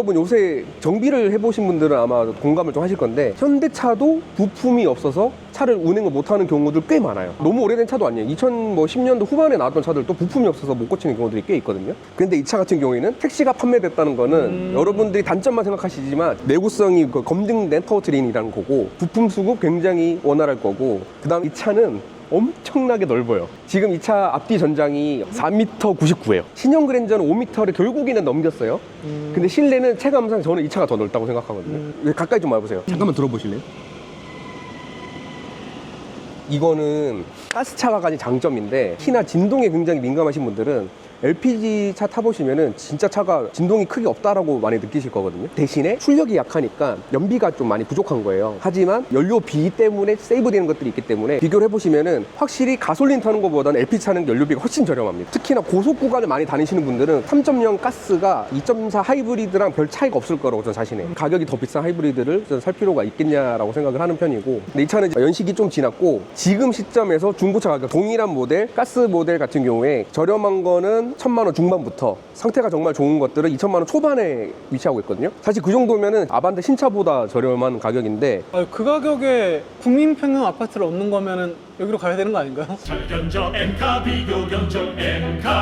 여러분 요새 정비를 해보신 분들은 아마 공감을 좀 하실 건데 현대차도 부품이 없어서 차를 운행을 못하는 경우들 꽤 많아요. 너무 오래된 차도 아니에요. 2010년도 후반에 나왔던 차들도 부품이 없어서 못 고치는 경우들이 꽤 있거든요. 근데 이 차 같은 경우에는 택시가 판매됐다는 거는 여러분들이 단점만 생각하시지만 내구성이 그 검증된 파워트레인이라는 거고 부품 수급 굉장히 원활할 거고 그 다음 이 차는 엄청나게 넓어요. 지금 이 차 앞뒤 전장이 4m 99예요. 신형 그랜저는 5m를 결국에는 넘겼어요. 근데 실내는 체감상 저는 이 차가 더 넓다고 생각하거든요. 왜 가까이 좀 와보세요. 잠깐만 들어보실래요? 이거는 가스차가 가진 장점인데 키나 진동에 굉장히 민감하신 분들은 LPG 차 타보시면은 진짜 차가 진동이 크게 없다라고 많이 느끼실 거거든요. 대신에 출력이 약하니까 연비가 좀 많이 부족한 거예요. 하지만 연료비 때문에 세이브되는 것들이 있기 때문에 비교를 해보시면은 확실히 가솔린 타는 것보다는 LPG 차는 연료비가 훨씬 저렴합니다. 특히나 고속 구간을 많이 다니시는 분들은 3.0 가스가 2.4 하이브리드랑 별 차이가 없을 거라고 저는 자신해요. 가격이 더 비싼 하이브리드를 살 필요가 있겠냐라고 생각을 하는 편이고 근데 이 차는 연식이 좀 지났고 지금 시점에서 중고차 가격 동일한 모델 가스 모델 같은 경우에 저렴한 거는 천만 원 중반부터 상태가 정말 좋은 것들은 2천만 원 초반에 위치하고 있거든요. 사실 그 정도면은 아반떼 신차보다 저렴한 가격인데 아, 그 가격에 국민평형 아파트를 얻는 거면은 여기로 가야 되는 거 아닌가요? 잘 견적 엔카 비교 견적 엔카